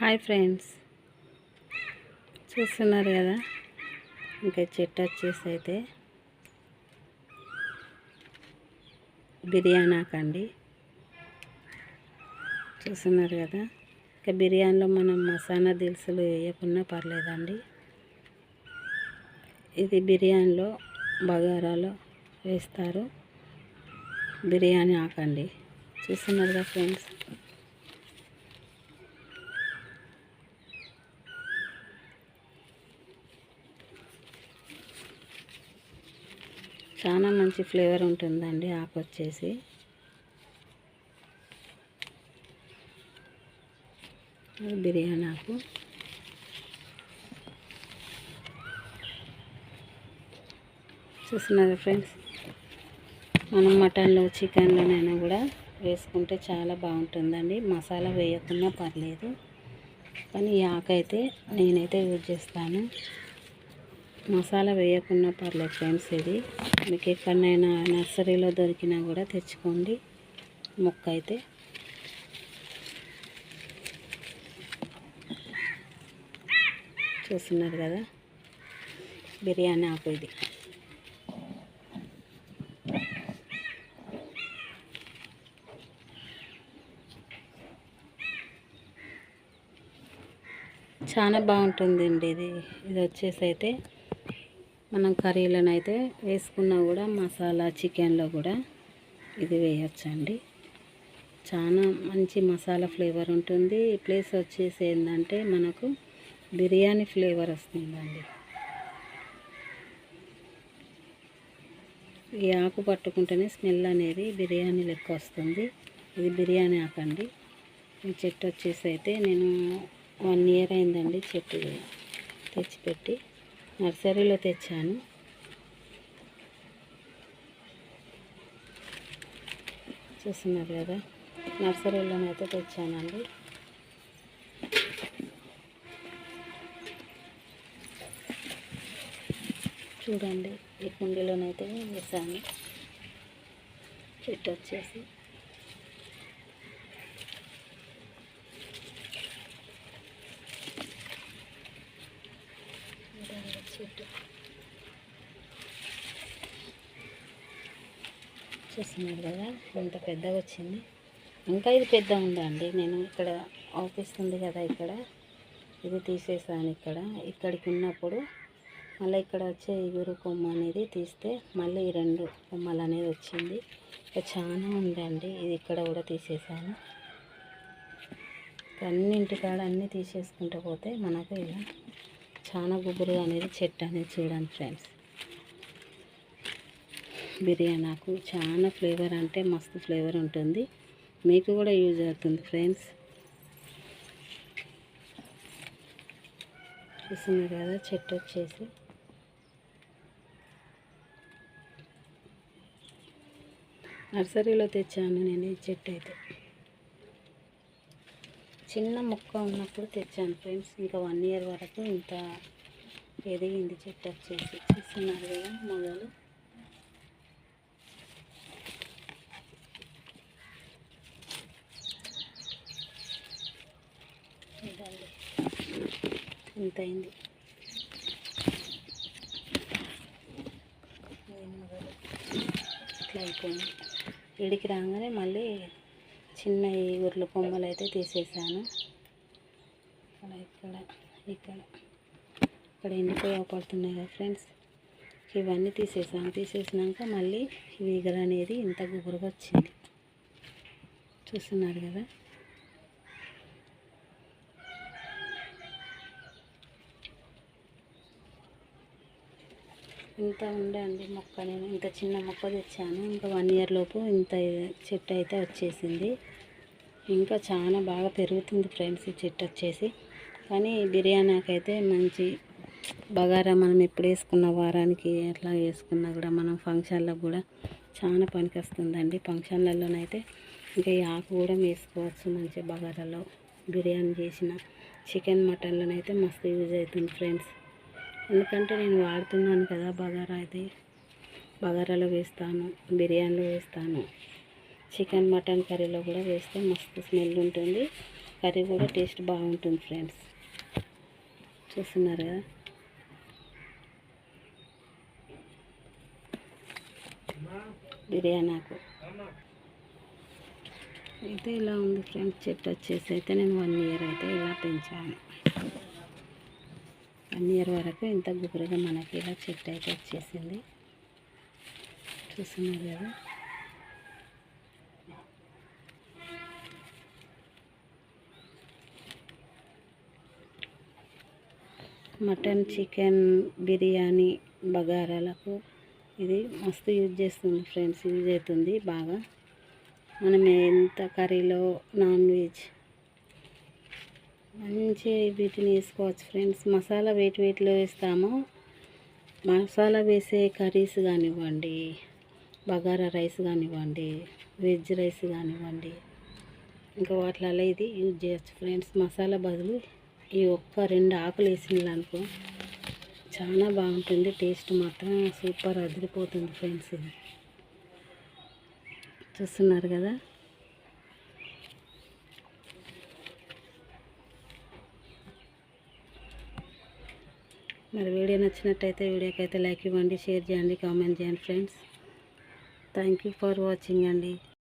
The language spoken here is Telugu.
Hi friends. చూస్తున్నారు కదా? ఇంకా చెట్టు వచ్చేసి అయితే బిర్యానీ ఆకండి. చూస్తున్నారు కదా? ఇంకా బిర్యానీలో మనం మసాలా దినుసులు వేయకున్నా పర్లేదండి. ఇది బిర్యానీలో బగారాలో వేస్తారు. బిర్యానీ ఆకండి. చూస్తున్నారు కదా ఫ్రెండ్స్? చాలా మంచి ఫ్లేవర్ ఉంటుందండి ఆకు వచ్చేసి బిర్యానీ ఆకు. చూస్తున్నారు ఫ్రెండ్స్? మనం మటన్లో చికెన్లోనైనా కూడా వేసుకుంటే చాలా బాగుంటుందండి. మసాలా వేయకున్నా పర్లేదు. కానీ ఈ ఆకు అయితే నేనైతే యూజ్ చేస్తాను. మసాలా వేయకుండా పర్లేదు ఫ్రెండ్స్ ఇది. మీకు ఎక్కడైనా నర్సరీలో దొరికినా కూడా తెచ్చుకోండి. మొక్క అయితే. చూస్తున్నారు కదా? బిర్యానీ ఆకు ఇది. చాలా బాగుంటుందండి ఇది. ఇది వచ్చేసి అయితే మనం కర్రీలను అయితే వేసుకున్నా కూడా మసాలా చికెన్లో కూడా ఇది వేయచ్చండి. చాలా మంచి మసాలా ఫ్లేవర్ ఉంటుంది. ప్లేస్ వచ్చేసి ఏంటంటే మనకు బిర్యానీ ఫ్లేవర్ వస్తుందండి. ఈ ఆకు పట్టుకుంటేనే స్మెల్ అనేది బిర్యానీ లెక్క వస్తుంది. ఇది బిర్యానీ ఆకండి. ఈ చెట్టు వచ్చేసి అయితే నేను వన్ ఇయర్ అయిందండి చెట్టు తెచ్చిపెట్టి. నర్సరీలో తెచ్చాను. చూస్తున్నారు కదా నర్సరీలోనైతే తెచ్చానండి. చూడండి ఈ కుండీలోనైతే వేసాను. చెట్టు వచ్చేసి. చెట్టు చూస్తున్నారు కదా ఇంత పెద్దగా వచ్చింది. ఇంకా ఇది పెద్ద ఉందండి. నేను ఇక్కడ అవుపిస్తుంది కదా ఇక్కడ. ఇది తీసేసాను ఇక్కడ. ఇక్కడికి ఉన్నప్పుడు మళ్ళీ ఇక్కడ వచ్చే ఎగురు కొమ్మ అనేది తీస్తే మళ్ళీ ఈ రెండు కొమ్మలు అనేది వచ్చింది. ఇక చాలా ఉందండి. ఇది ఇక్కడ కూడా తీసేసాను. అన్నింటికాడ అన్నీ తీసేసుకుంటూ పోతే మనకు ఇలా చాలా గుబురుగా అనేది చెట్టు అనేది చూడండి ఫ్రెండ్స్. బిర్యానీ నాకు చాలా ఫ్లేవర్ అంటే మస్తు ఫ్లేవర్ ఉంటుంది. మీకు కూడా యూజ్ అవుతుంది ఫ్రెండ్స్. చూస్తున్నారు కదా చెట్టు వచ్చేసి. నర్సరీలో తెచ్చాను నేను ఈ చెట్టు అయితే. చిన్న మొక్క ఉన్నప్పుడు తెచ్చాను ఫ్రెండ్స్. ఇంకా వన్ ఇయర్ వరకు ఇంత ఎదిగింది చెట్టు వచ్చేసి. చూస్తున్నారు కదా మొదలు. ఇంత అయింది. ఇట్లా అయిపోయింది. ఇడికి రాగానే మళ్ళీ చిన్న ఈ ఉర్ల కొమ్మలు అయితే తీసేసాను. ఇక్కడ ఇక్కడ ఇక్కడ. ఇక్కడ ఎండిపోయి పడుతున్నాయి కదా ఫ్రెండ్స్. ఇవన్నీ తీసేసాను. తీసేసినాక మళ్ళీ వీగర్ అనేది ఇంత గుబురుగా వచ్చింది. చూస్తున్నారు కదా? ఇంత ఉండే అండి మొక్క నేను. ఇంత చిన్న మొక్క తెచ్చాను. ఇంకా వన్ ఇయర్ లోపు ఇంత చెట్టు అయితే వచ్చేసింది. ఇంకా చాలా బాగా పెరుగుతుంది ఫ్రెండ్స్ ఈ చెట్టు వచ్చేసి. కానీ బిర్యానీకైతే మంచి బగారా మనం ఎప్పుడు వేసుకున్న వారానికి ఎట్లా వేసుకున్నా కూడా మనం ఫంక్షన్లకు కూడా చాలా పనికి వస్తుందండి ఫంక్షన్లలోనైతే ఇంకా ఈ ఆకు కూడా వేసుకోవచ్చు మంచి బగారాలో. బిర్యానీ చేసిన చికెన్ మటన్లోనైతే మస్తు యూజ్ అవుతుంది ఫ్రెండ్స్. ఎందుకంటే నేను వాడుతున్నాను కదా బగారా ఇది బగారాలో వేస్తాను బిర్యానీలో వేస్తాను. చికెన్ మటన్ కర్రీలో కూడా వేస్తే మస్తు స్మెల్ ఉంటుంది. కర్రీ కూడా టేస్ట్ బాగుంటుంది ఫ్రెండ్స్. చూస్తున్నారు కదా బిర్యానీకు అయితే ఇలా ఉంది ఫ్రెండ్స్ చెట్టు వచ్చేసి. అయితే నేను వన్ ఇయర్ అయితే ఇలా పెంచాను. వన్ ఇయర్ వరకు ఇంత గుబురుగా మనకి ఇలా చెట్టు అయితే వచ్చేసింది. చూస్తున్నారు కదా? మటన్ చికెన్ బిర్యానీ బగారాలకు ఇది మస్తు యూజ్ చేస్తుంది ఫ్రెండ్స్. యూజ్ అవుతుంది బాగా. మనం ఎంత కర్రీలో నాన్ వెజ్ మంచి వీటిని వేసుకోవచ్చు ఫ్రెండ్స్. మసాలా వేటి వేటిలో వేస్తామో. మసాలా వేసే కర్రీస్ కానివ్వండి బగారా రైస్ కానివ్వండి వెజ్ రైస్ కానివ్వండి ఇంకా వాటిలలో ఇది యూజ్ చేయొచ్చు ఫ్రెండ్స్. మసాలా బదులు ఈ ఒక్క రెండు ఆకులు వేసింది అనుకో చాలా బాగుంటుంది. టేస్ట్ మాత్రం సూపర్ అదిరిపోతుంది ఫ్రెండ్స్ ఇది. చూస్తున్నారు కదా? మరి వీడియో నచ్చినట్టయితే వీడియోకి అయితే లైక్ ఇవ్వండి షేర్ చేయండి కామెంట్ చేయండి friends. Thank you for watching అండి.